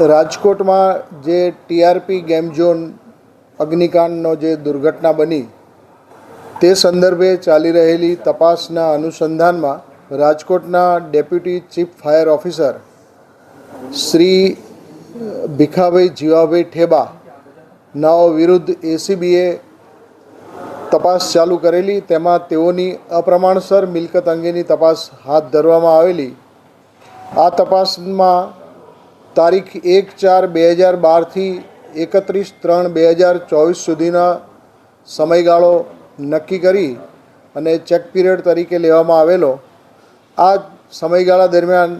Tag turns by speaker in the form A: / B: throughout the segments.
A: રાજકોટમાં જે TRP game zone અગ્નિકાંડનો જે દુર્ઘટના બની, તે સંદર્ભે ચાલી રહેલી તપાસના અનુસંધાનમાં રાજકોટના deputy chief fire officer Shri Bhikhabhai Jivabhai Theba નાઓ વિરુદ્ધ એસીબીએ તપાસ ચાલુ કરેલી. તેમાં તેઓની અપ્રમાણસર મિલકત અંગેની તપાસ હાથ ધરવામાં આવેલી. આ તપાસમાં તારીખ એક ચાર બે હજાર બારથી એકત્રીસ ત્રણ બે હજાર ચોવીસ સુધીના સમયગાળો નક્કી કરી અને ચેક પીરિયડ તરીકે લેવામાં આવેલો. આ સમયગાળા દરમિયાન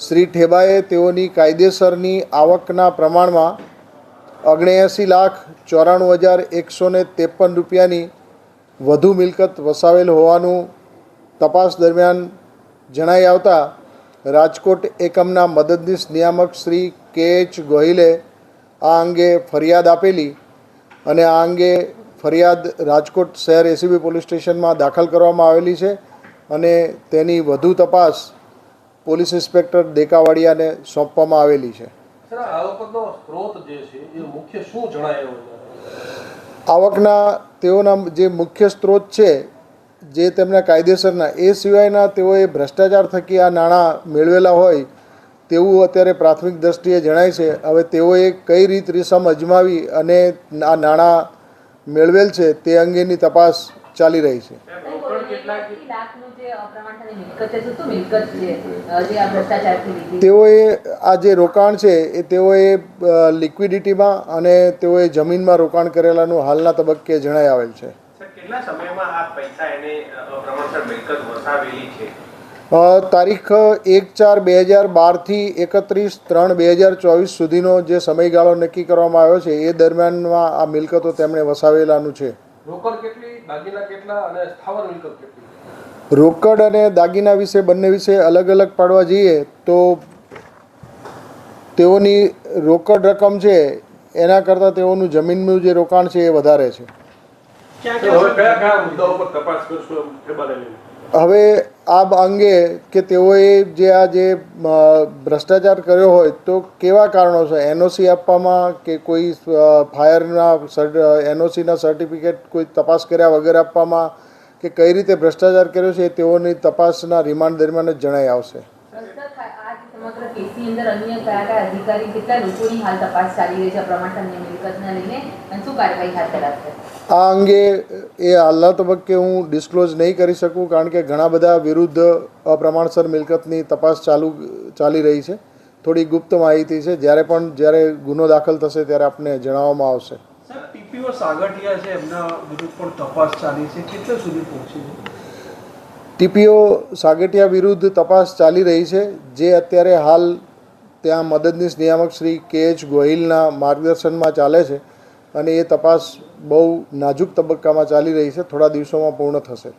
A: શ્રી ઠેબાએ તેઓની કાયદેસરની આવકના પ્રમાણમાં ઓગણએંસી લાખ ચોરાણું હજાર એકસો ત્રેપન રૂપિયાની વધુ મિલકત વસાવેલ હોવાનું તપાસ દરમિયાન જણાઈ આવતા રાજકોટ એકમના મદદનીશ નિયામક શ્રી કે એચ ગોહિલે આ અંગે ફરિયાદ આપેલી અને આ અંગે ફરિયાદ રાજકોટ શહેર એસીબી પોલીસ સ્ટેશનમાં દાખલ કરવામાં આવેલી છે અને તેની વધુ તપાસ પોલીસ ઇન્સ્પેક્ટર દેકાવાડિયાને સોંપવામાં આવેલી છે.
B: આવકના
A: તેઓના જે મુખ્ય સ્ત્રોત છે જે તેમના કાયદેસરના એ સિવાયના તેઓએ ભ્રષ્ટાચાર થકી આ નાણાં મેળવેલા હોય તેવું અત્યારે પ્રાથમિક દ્રષ્ટિએ જણાય છે. હવે તેઓએ કઈ રીત રીસમ અજમાવી અને આ નાણાં મેળવેલ છે તે અંગેની તપાસ ચાલી રહી છે. તેઓએ આ જે રોકાણ છે એ તેઓએ લિક્વિડિટીમાં અને તેઓએ જમીનમાં રોકાણ કરેલાનું હાલના તબક્કે જણાઈ આવેલ છે.
C: કેટલા સમયમાં આ પૈસા એને પ્રમાણસર મિલકત વસાવેલી છે?
A: તારીખ એક ચાર બે હજાર બારથી એકત્રીસ ત્રણ બે હજાર ચોવીસ સુધીનો જે સમયગાળો નક્કી કરવામાં આવ્યો છે એ દરમિયાનમાં આ મિલકતો તેમણે વસાવેલાનું છે.
B: રોકડ કેટલી દાગીના કેટલા અને સ્થાવર મિલકત કેટલી?
A: રોકડ અને દાગીના વિશે બંને વિશે અલગ અલગ પાડવા જઈએ તો તેઓની રોકડ રકમ છે એના કરતાં તેઓનું જમીનનું જે રોકાણ છે એ વધારે છે.
B: હવે
A: આ અંગે કે તેઓએ જે આ જે ભ્રષ્ટાચાર કર્યો હોય તો કેવા કારણો છે? એનઓસી આપવામાં કે કોઈ ફાયરના એનઓસીના સર્ટિફિકેટ કોઈ તપાસ કર્યા વગર આપવામાં કે કઈ રીતે ભ્રષ્ટાચાર કર્યો છે એ તેઓની તપાસના રિમાન્ડ દરમિયાન જ જણાઈ આવશે.
D: અંદર અન્ય કયા કયા અધિકારી કેટલા લોકોની હાલ તપાસ ચાલી રહી છે પ્રમાણસરની મિલકતને લઈને અને શું કાર્યવાહી હાથ ધરાશે?
A: આ અંગે એ હાલના તબક્કે હું ડિસ્ક્લોઝ નહીં કરી શકું કારણ કે ઘણા બધા વિરુદ્ધ અપ્રમાણસર મિલકતની તપાસ ચાલુ ચાલી રહી છે. થોડી ગુપ્ત માહિતી છે. જ્યારે પણ જ્યારે ગુનો દાખલ થશે ત્યારે આપને જણાવવામાં આવશે.
E: ટીપીઓ સાગઠિયા છે એમના વિરુદ્ધ પણ તપાસ ચાલી છે. કેટલે સુધી પહોંચી
A: ટીપીઓ સાગઠિયા વિરુદ્ધ તપાસ ચાલી રહી છે. જે અત્યારે હાલ ત્યાં મદદનીશ નિયામક શ્રી કે એચ ગોહિલના માર્ગદર્શનમાં ચાલે છે અને એ તપાસ બહુ નાજુક તબક્કામાં ચાલી રહી છે. થોડા દિવસોમાં પૂર્ણ થશે.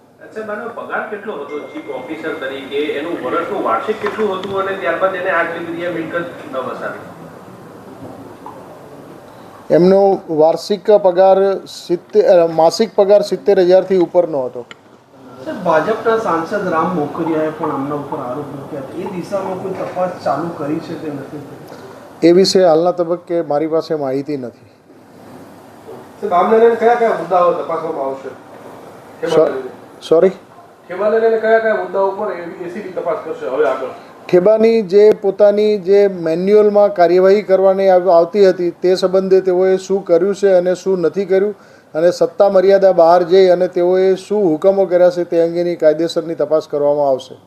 A: એમનો વાર્ષિક પગાર સિત્તેર માસિક પગાર સિત્તેર હજારથી ઉપરનો હતો.
E: ભાજપના સાંસદ રામ મોકરિયાએ પણ આમના ઉપર આરોપ મૂક્યા હતા. એ દિશામાં કોઈ તપાસ ચાલુ કરી છે કે નથી?
A: એ વિશે હાલના તબક્કે મારી પાસે માહિતી નથી.
B: કયા કયા મુદ્દાઓ તપાસવામાં આવશે?
A: સોરી?
B: કયા કયા મુદ્દાઓ પર એસીબી તપાસ કરશે? હવે આગળ.
A: ઠેબાની જે પોતાની જે મેન્યુઅલમાં કાર્યવાહી કરવાની આવતી હતી તે સંબંધે તેઓએ શું કર્યું છે અને શું નથી કર્યું? અને સત્તા મર્યાદા બહાર જઈ અને તેઓએ શું હુકમો કર્યા છે તે અંગેની કાયદેસરની તપાસ કરવામાં આવશે.